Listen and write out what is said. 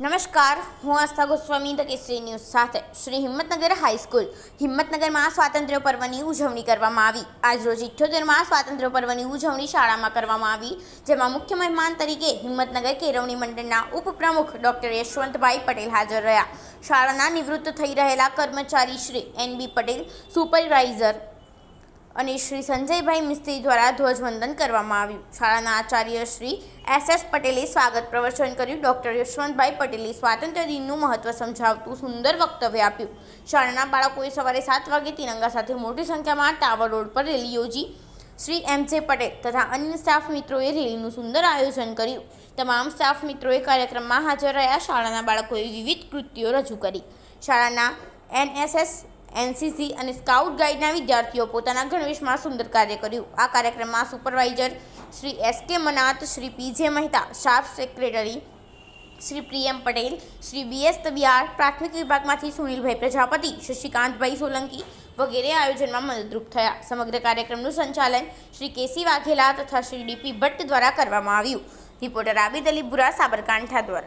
નમસ્કાર, હું Astha Goswami, the Kesari news સાથે શ્રી હિંમતનગર હાઈસ્કૂલ હિંમતનગરમાં સ્વાતંત્ર્ય પર્વની ઉજવણી કરવામાં આવી. આજરોજ ઇઠ્યોતેરમાં સ્વાતંત્ર્ય પર્વની ઉજવણી શાળામાં કરવામાં આવી, જેમાં મુખ્ય મહેમાન તરીકે હિંમતનગર કેળવણી મંડળના ઉપપ્રમુખ ડોક્ટર યશવંતભાઈ પટેલ હાજર રહ્યા. શાળાના નિવૃત્ત થઈ રહેલા કર્મચારી Shri N B Patel, supervisor અને શ્રી સંજયભાઈ મિસ્ત્રી દ્વારા ધ્વજવંદન કરવામાં આવ્યું. શાળાના આચાર્ય શ્રી એસ એસ પટેલે સ્વાગત પ્રવચન કર્યું. ડૉક્ટર યશવંતભાઈ પટેલે સ્વાતંત્ર્ય દિનનું મહત્વ સમજાવતું સુંદર વક્તવ્ય આપ્યું. શાળાના બાળકોએ સવારે સાત વાગે તિરંગા સાથે મોટી સંખ્યામાં ટાવર રોડ પર રેલી યોજી. શ્રી એમ જે પટેલ તથા અન્ય સ્ટાફ મિત્રોએ રેલીનું સુંદર આયોજન કર્યું. તમામ સ્ટાફ મિત્રોએ કાર્યક્રમમાં હાજર રહ્યા. શાળાના બાળકોએ વિવિધ કૃતિઓ રજૂ કરી. શાળાના એનએસએસ એનસીસી અને સ્કાઉટ ગાઈડના વિદ્યાર્થીઓ પોતાના ગણવેશમાં સુંદર કાર્ય કર્યું. આ કાર્યક્રમમાં સુપરવાઇઝર શ્રી એસ કે મનાત, Shri P J Mehta, staff secretary Shri Priyam Patel, Shri B S Tabiyar, પ્રાથમિક વિભાગમાંથી સુનિલભાઈ પ્રજાપતિ, શશિકાંતભાઈ સોલંકી વગેરે આયોજનમાં મદદરૂપ થયા. સમગ્ર કાર્યક્રમનું સંચાલન શ્રી કેસી વાઘેલા તથા શ્રી ડીપી ભટ્ટ દ્વારા કરવામાં આવ્યું. રિપોર્ટર આબિદ અલી બુરા, સાબરકાંઠા દ્વારા.